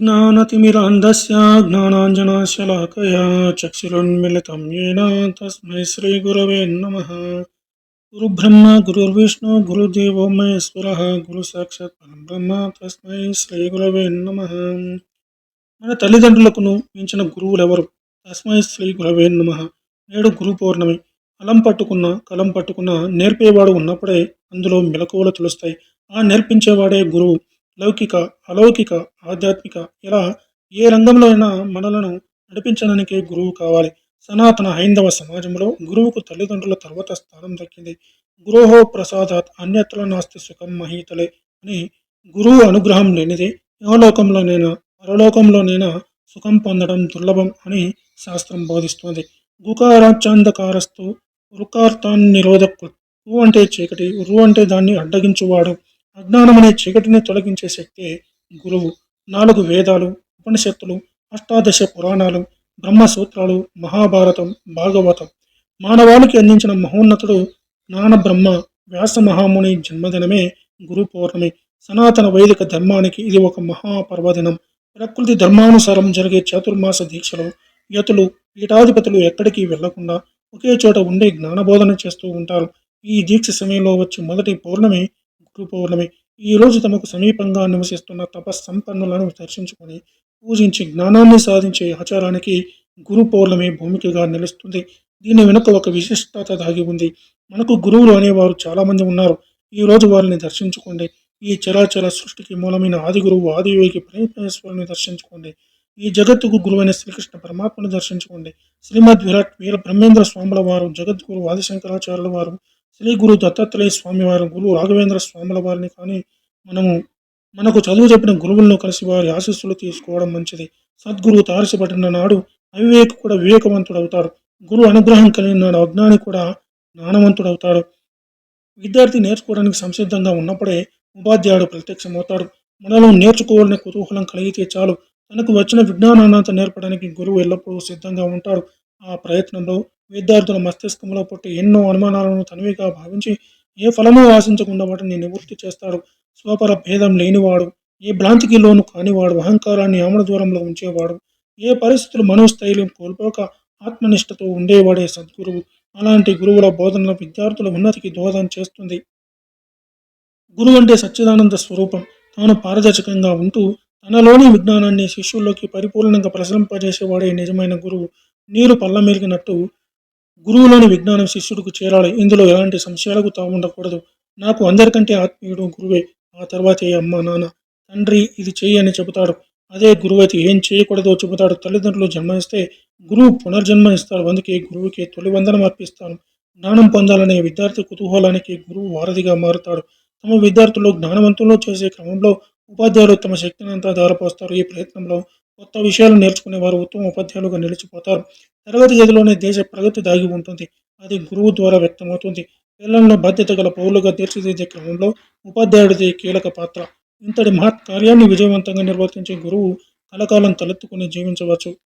ज्ञानतिमिरान्धस्य ज्ञानाञ्जनशलाकया चक्षुरुन्मिलितं येन तस्मै श्रीगुरवे नमः गुरुब्रह्मा गुरुर्विष्णु गुरुदेवो महेश्वरः గురుసాక్షాత్ పరం బ్రహ్మ తస్మై శ్రీ గురవే నమ మన తల్లిదండ్రులకును మించిన గురువులెవరు తస్మై శ్రీ గురవే నమ నేడు గురు పౌర్ణమి కలం పట్టుకున్న కలం పట్టుకున్న నేర్పేవాడు ఉన్నప్పుడే అందులో మెలకువలు తెలుస్తాయి ఆ నేర్పించేవాడే గురువు లౌకిక అలౌకిక ఆధ్యాత్మిక ఇలా ఏ రంగంలో అయినా మనలను నడిపించడానికి గురువు కావాలి. సనాతన హైందవ సమాజంలో గురువుకు తల్లిదండ్రుల తర్వాత స్థానం దక్కింది. గురోహో ప్రసాదాత్ అన్యత్ర నాస్తి సుఖం మహీతలే అని గురువు అనుగ్రహం లేనిది యువలోకంలోనైనా పరలోకంలోనైనా సుఖం పొందడం దుర్లభం అని శాస్త్రం బోధిస్తుంది. గుకారాచాంధకారస్తు రుకార్తాన్ నిరోధకు రు అంటే చీకటి రు అంటే దాన్ని అడ్డగించువాడు. అజ్ఞానం అనే చీకటిని తొలగించే శక్తి గురువు. నాలుగు వేదాలు ఉపనిషత్తులు అష్టాదశ పురాణాలు బ్రహ్మసూత్రాలు మహాభారతం భాగవతం. మానవాళికి అందించిన మహోన్నతుడు జ్ఞానబ్రహ్మ వ్యాస మహాముని జన్మదినమే గురు పౌర్ణమి. సనాతన వైదిక ధర్మానికి ఇది ఒక మహాపర్వదినం. ప్రకృతి ధర్మానుసారం జరిగే చతుర్మాస దీక్షలు యతులు పీఠాధిపతులు ఎక్కడికి వెళ్ళకుండా ఒకే చోట ఉండి జ్ఞానబోధన చేస్తూ ఉంటారు. ఈ దీక్ష సమయంలో వచ్చే మొదటి పౌర్ణమి గురు పౌర్ణమి. ఈ రోజు తమకు సమీపంగా నివసిస్తున్న తపస్సంపన్నులను దర్శించుకొని పూజించి జ్ఞానాన్ని సాధించే ఆచారానికి గురు పౌర్ణమి భూమికగా నిలుస్తుంది. దీని వెనుక ఒక విశిష్టత దాగి ఉంది. మనకు గురువులు అనేవారు చాలామంది ఉన్నారు. ఈ రోజు వారిని దర్శించుకోండి. ఈ చరాచర సృష్టికి మూలమైన ఆది గురువు ఆదియోగి ప్రేమేశ్వరుని దర్శించుకోండి. ఈ జగత్తుకు గురువైన శ్రీకృష్ణ పరమాత్మను దర్శించుకోండి. శ్రీమద్ విరాట్ వీర బ్రహ్మేంద్ర స్వాముల వారు జగద్గురు ఆదిశంకరాచార్యుల వారు శ్రీ గురు దత్తాత్రేయ స్వామివారి గురువు రాఘవేంద్ర స్వాముల వారిని కానీ మనము మనకు చదువు చెప్పిన గురువులను కలిసి వారి ఆశీస్సులు తీసుకోవడం మంచిది. సద్గురువు తారసపడిన నాడు అవివేక్ కూడా వివేకవంతుడవుతాడు. గురు అనుగ్రహం కలిగిన నాడు అజ్ఞాని కూడా జ్ఞానవంతుడవుతాడు. విద్యార్థి నేర్చుకోవడానికి సంసిద్ధంగా ఉన్నప్పుడే ఉపాధ్యాయుడు ప్రత్యక్షమవుతాడు. మనలో నేర్చుకోవాలనే కుతూహలం కలిగితే చాలు. తనకు వచ్చిన విజ్ఞానాన్నంత నేర్పడానికి గురువు ఎల్లప్పుడూ సిద్ధంగా ఉంటాడు. ఆ ప్రయత్నంలో విద్యార్థుల మస్తిష్కంలో పుట్టి ఎన్నో అనుమానాలను తనవిగా భావించి ఏ ఫలము ఆశించకుండా వాటిని నివృత్తి చేస్తాడు. స్వపర భేదం లేనివాడు ఏ భ్రాంతికి లోను కానివాడు అహంకారాన్ని ఆమడ దూరంలో ఉంచేవాడు ఏ పరిస్థితులు మనోస్థైర్యం కోల్పోక ఆత్మనిష్టతో ఉండేవాడే సద్గురువు. అలాంటి గురువుల బోధనల విద్యార్థుల ఉన్నతికి దోహదం చేస్తుంది. గురువు అంటే సచ్చిదానంద స్వరూపం. తాను పారదర్శకంగా ఉంటూ తనలోని విజ్ఞానాన్ని శిష్యుల్లోకి పరిపూర్ణంగా ప్రసరింపజేసేవాడే నిజమైన గురువు. నీరు పళ్ళమెలిగినట్టు గురువులోని విజ్ఞానం శిష్యుడికి చేరాలి. ఇందులో ఎలాంటి సంశయాలకు తావు ఉండకూడదు. నాకు అందరికంటే ఆత్మీయుడు గురువే. ఆ తర్వాతే అమ్మ నాన్న. తండ్రి ఇది చెయ్యి అని చెబుతాడు. అదే గురువు అయితే ఏం చేయకూడదో చెబుతాడు. తల్లిదండ్రులు జన్మనిస్తే గురువు పునర్జన్మ ఇస్తాడు అందుకే గురువుకి తొలి వందనం అర్పిస్తాను. జ్ఞానం పొందాలనే విద్యార్థి కుతూహలానికి గురువు వారధిగా మారుతాడు. తమ విద్యార్థులు జ్ఞానవంతులు చేసే క్రమంలో ఉపాధ్యాయులు తమ శక్తిని అంతా ధారపోస్తారు. ఈ ప్రయత్నంలో కొత్త విషయాలు నేర్చుకునే వారు ఉత్తమ ఉపాధ్యాయులుగా నిలిచిపోతారు. తరగతి గదిలోనే దేశ ప్రగతి దాగి ఉంటుంది. అది గురువు ద్వారా వ్యక్తమవుతుంది. పిల్లలను బాధ్యత గల పౌరులుగా తీర్చిదిద్దే క్రమంలో ఉపాధ్యాయుడిది కీలక పాత్ర. ఇంతటి మహత్ కార్యాన్ని విజయవంతంగా నిర్వర్తించే గురువు కలకాలం తలెత్తుకుని జీవించవచ్చు.